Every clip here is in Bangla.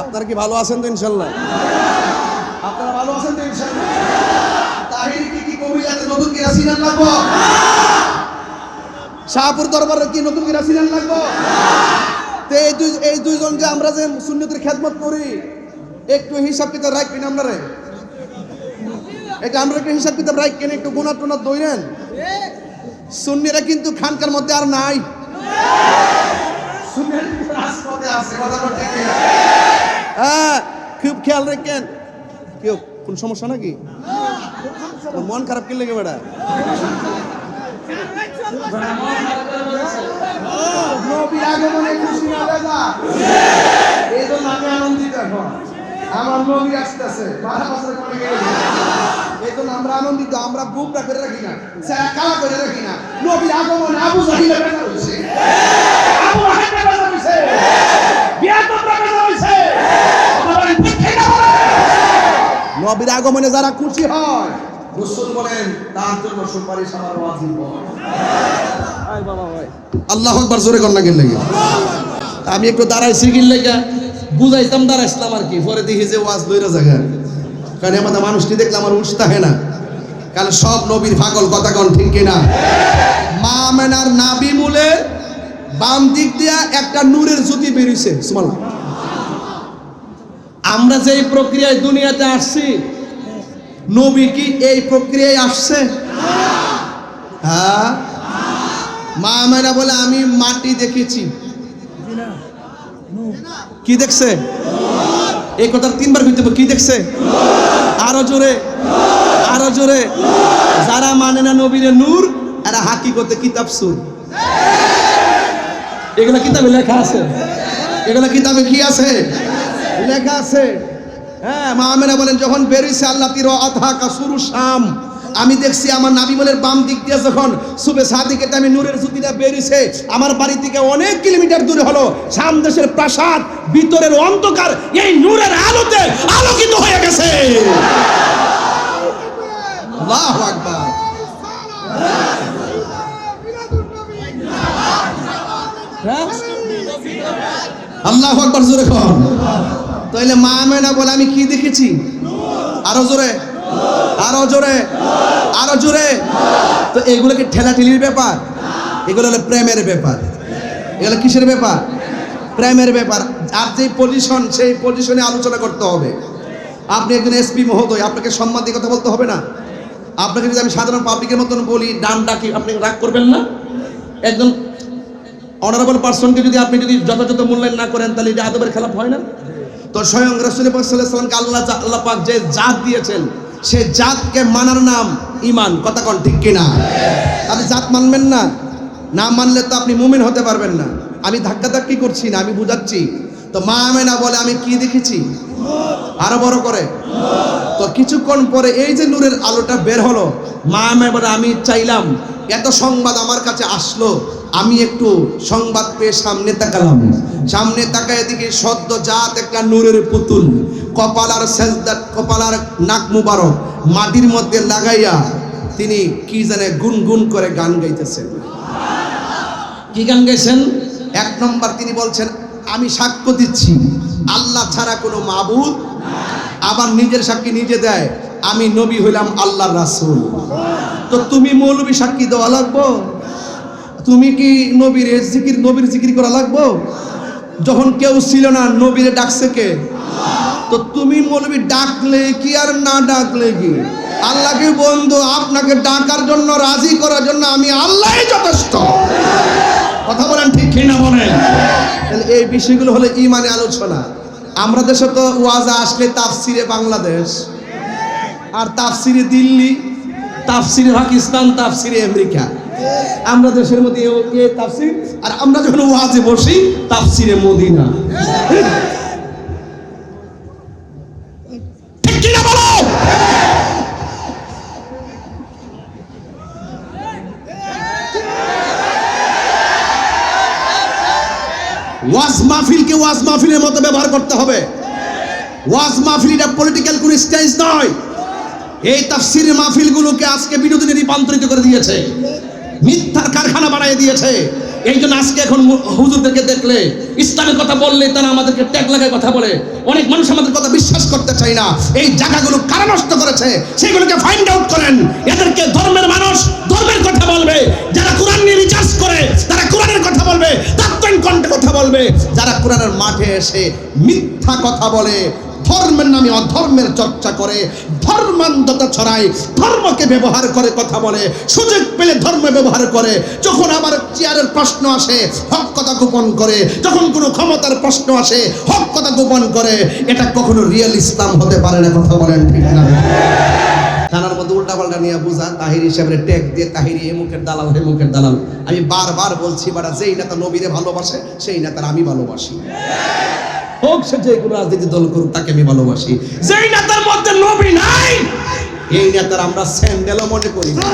আপনারা কি ভালো আছেন তো ইনশাল্লাহ? আপনারা ভালো আছেন তো কি কি কবিরাতে নতুন লাগবো? শাহপুর কি এই দুই এই দুইজন যে আমরা যে হিসাব আমরা হিসাব সুন্নিরা কিন্তু খানকার মধ্যে আর নাই। রাজপথে আছে, কথা বলতে কি? হ্যাঁ খুব খেয়াল রাখেন। কেউ কোন সমস্যা নাকি? মন খারাপ কি লেগে বেড়া আমার নবী আসতেছে বারো বছর পরে গেলে। এই আমরা আনন্দিত আমরা বুকটা করে রাখি না কালা করে রাখি না। নবীর আগমনে আবু জাহিলে হয়েছে আবু হাইতে বেজা হয়েছে বিয়াতরা বেজা হয়েছে নবীর আগমনে যারা খুশি হয় রসুল বলেন তার জন্য সুপারিশ আমার ওয়াজিব আল্লাহ আকবার জোরে কর না গেলে আমি একটু দাঁড়াইছি গিল লেগা বুঝাইতাম দাঁড়াইছিলাম আর কি পরে দেখি যে ওয়াজ লইরা জায়গা কারণ আমাদের মানুষটি দেখলে আমার উৎসাহে না। কারণ সব নবীর ফাগল কথা কন ঠিক কিনা? মা মেনার নাবি মূলে বাম দিক দিয়া একটা নূরের জ্যোতি বেরিয়েছে আমরা যে প্রক্রিয়ায় দুনিয়াতে আসছি, নবী কি এই প্রক্রিয়ায় আসছে? হ্যাঁ? মা মেনা বলে, আমি মাটি দেখেছি। কি দেখছে? এই কথা তিনবার কইতে কি দেখছে? আরও জোরে আরও জোরে। যারা মানে না নবীরে নূর, এরা হাকিকতে কিতাব সুর। এগুলা কিতাবে লেখা আছে? এগুলা কিতাবে কি আছে? লেখা আছে। হ্যাঁ মা আমেনা বলেন, যখন বেরিয়েছে আল্লাহ তীর আধা কাসুরু শাম, আমি দেখছি আমার নাবি বলের বাম দিক দিয়ে যখন সুবে সাদিকে আমি নূরের জ্যোতিটা বেরিয়েছে, আমার বাড়ি থেকে অনেক কিলোমিটার দূরে হলো, শাম দেশের প্রাসাদ, ভিতরের অন্ধকার, এই নূরের আলোতে আলোকিত হয়ে গেছে আল্লাহু আকবার হ্যাঁ আল্লাহ আকবার, জোরে কর তাইলে মা মেনা বলে, আমি কি দেখেছি? আরও জোরে। আরও জোরে। আরও জোরে। তো এগুলো কি ঠেলাঠেলির ব্যাপার? এগুলো হলো প্রেমের ব্যাপার। এগুলো কিসের ব্যাপার? প্রেমের ব্যাপার। আর যে পজিশন সেই পজিশনে আলোচনা করতে হবে। আপনি একজন এসপি মহোদয়, আপনাকে সম্মান দিয়ে কথা বলতে হবে না? আপনাকে যদি আমি সাধারণ পাবলিকের মতন বলি, ডান ডাকি আপনি রাগ করবেন না? একজন অনারেবল পার্সনকে যদি আপনি যদি যথাযথ মূল্যায়ন না করেন, তাহলে এটা আদবের খেলাপ হয় না? তো স্বয়ং রসুল সাল্লামকে আল্লাহ আল্লাহ পাক যে জাত দিয়েছেন, সে জাতকে মানার নাম ইমান কথা কন ঠিক কিনা? আপনি জাত মানবেন না। না মানলে তো আপনি মুমিন হতে পারবেন না। আমি ধাক্কা ধাক্কি করছি না, আমি বুঝাচ্ছি। তো মা আমেনা বলে, আমি কি দেখেছি? আরও বড় করে। তো কিছুক্ষণ পরে এই যে নূরের আলোটা বের হলো, মা আমেনা বলে, আমি চাইলাম, এত সংবাদ আমার কাছে আসলো আমি একটু সংবাদ পেয়ে সামনে তাকালাম। সামনে তাকায় দিকে সদ্য জাত একটা নূরের পুতুল, কপাল আর সেজদা, কপাল আর নাক মুবারক, মাটির মধ্যে লাগাইয়া তিনি কি জানে গুনগুন করে গান গাইতেছেন। কি গান গাইছেন? এক নম্বর তিনি বলছেন, আমি সাক্ষ্য দিচ্ছি, আল্লাহ ছাড়া কোনো মাবুদ আবার নিজের সাক্ষী নিজে দেয়, আমি নবী হইলাম আল্লাহর রাসূল। তো তুমি মৌলবী সাক্ষী দেওয়া লাগবো? তুমি কি নবীর জিকির নবীর জিকির করা লাগবো? যখন কেউ ছিল না, নবীরে ডাকছে কে? তো তুমি মৌলবী ডাকলে কি আর না ডাকলে কি? আল্লাহকে বন্ধু, আপনাকে ডাকার জন্য, রাজি করার জন্য আমি আল্লাহই যথেষ্ট। কথা বলেন ঠিক কিনা বলেন? এই বিষয়গুলো হলো ইমানে আলোচনা। আমরা দেশে তো ওয়াজা আসলে তাফসিরে বাংলাদেশ, আর তাফসিরে দিল্লি তাফসিরে পাকিস্তান, তাফসিরে আমেরিকা। আমরা দেশের মধ্যে এ- তাফসির, আর আমরা যখন ওয়াজে বসি, তাফসিরে মদিনা। ওয়াজ মাহফিলকে ওয়াজ মাহফিলের মতো ব্যবহার করতে হবে। ওয়াজ মাহফিল এটা পলিটিক্যাল কোন স্টেজ নয়। এই তাফসির মাহফিলগুলোকে আজকে বিনোদনে রূপান্তরিত করে দিয়েছে। মিথ্যার কারখানা বানিয়ে দিয়েছে। এই জন্য আজকে এখন হুজুরদেরকে দেখলে ইসলামের কথা বললে তারা আমাদেরকে ট্যাগ লাগায় কথা বলে। অনেক মানুষ আমাদের কথা বিশ্বাস করতে চায় না। এই জায়গাগুলো কারা নষ্ট করেছে? সেগুলোকে ফাইন্ড আউট করেন। এদেরকে ধর্মের মানুষ ধর্মের কথা বলবে। যারা কোরআন নিয়ে রিচার্জ করে, তারা কোরআনের কথা বলবে। তাত্ত্বিক কণ্ঠে কথা বলবে? যারা কোরআনের মাঠে এসে মিথ্যা কথা বলে ধর্মের নামে অধর্মের চর্চা করে, ধর্মান্ধতা ছড়ায়, ধর্মকে ব্যবহার করে কথা বলে, সুযোগ পেলে ধর্ম ব্যবহার করে। যখন আবার চেয়ারের প্রশ্ন আসে, হক কথা গোপন করে, যখন কোনো ক্ষমতার প্রশ্ন আসে, হক কথা গোপন করে, এটা কখনো রিয়েল ইসলাম হতে পারে না, কথা বলেন ঠিক না? থানার মধ্যে উল্টা পাল্টা নিয়ে বুঝা, তাহির হিসাবে ট্যাগ দিয়ে তাহিরি, এ মুখের দালাল, হে মুখের দালাল। আমি বারবার বলছি, বাড়া, যেই নেতা নবীরে ভালোবাসে, সেই নেতার আমি ভালোবাসি। হোক সে যে কোনো রাজনীতি দল করুক, তাকে আমি ভালোবাসি। যেই নেতার মধ্যে নবী নাই, এই নেতার আমরা স্যান্ডেলও মনে করি না।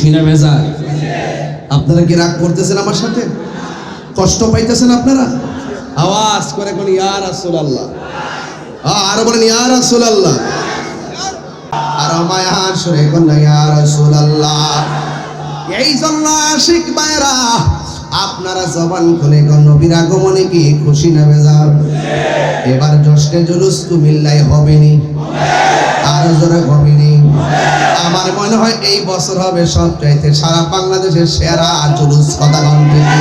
খুশি না মেজাজ আপনারা কি রাগ করতেছেন আমার সাথে? কষ্ট পাইতেছেন আপনারা? আওয়াজ করে কোন ইয়া রাসূলুল্লাহ। আরও বলেন, ইয়া রাসূলুল্লাহ। আর মায়ার সুরে কোন ইয়া রাসূলুল্লাহ। এই জন্য আশিক ভাইরা আপনারা জবান খুলে কোন নবীর আগমনে কি খুশি না মেজাজ এবার জশ্নে জুলুস কুমিল্লাই হবে নি আমার মনে হয় এই বছর হবে সবচাইতে সারা বাংলাদেশের সেরা জুলুস থেকে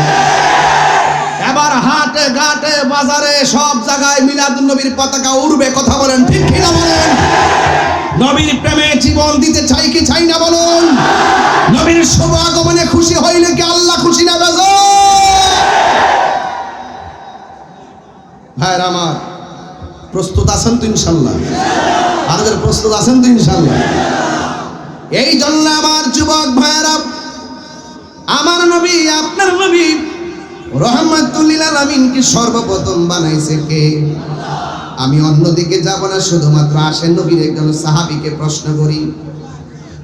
এবার হাটে ঘাটে বাজারে সব জায়গায় মিলাদুন নবীর পতাকা উড়বে, কথা বলেন ঠিক কিনা বলেন? নবীর প্রেমে জীবন দিতে চাই কি চাই না বলুন? নবীর শুভ আগমনে খুশি হইলে কি আল্লাহ খুশি না বেজ ভাইয়ের আমার, প্রস্তুত আছেন তো ইনশাল্লাহ? আমাদের প্রস্তুত আছেন তো ইনশাল্লাহ এই জন্য আমার যুবক ভাইয়েরা, আমার নবী, আপনার নবী রহমাতুল্লিল আলামিনকে সর্বপ্রথম বানাইছে কে? আমি অন্যদিকে যাব না, শুধুমাত্র আসেন নবীর একজন সাহাবীকে প্রশ্ন করি।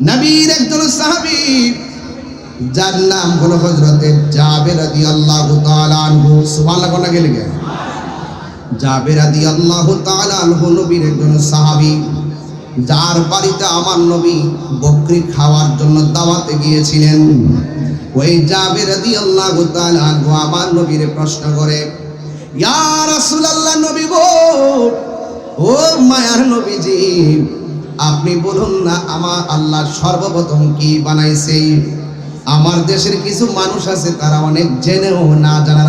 নবীর একজন সাহাবী, যার নাম হলো হযরতে জাবের রাদিয়াল্লাহু তাআলা আনহু। সুবহানাল্লাহ কোনা গেলে জাবের রাদিয়াল্লাহু তাআলা আনহু, নবীর একজন সাহাবী। যার বাড়িতে আমার নবী বকরি খাওয়ার জন্য দাওয়াতে গিয়েছিলেন। ওই জাবের তাআলা আনহু আমার নবীর প্রশ্ন করে, ইয়া রাসূলুল্লাহ নবী গো, ও মায়ার নবীজি, আপনি বলুন না আমার আল্লাহ সর্বপ্রথম কি বানাইছে? আমার দেশের কিছু মানুষ আছে, তারা অনেক জেনেও না জানা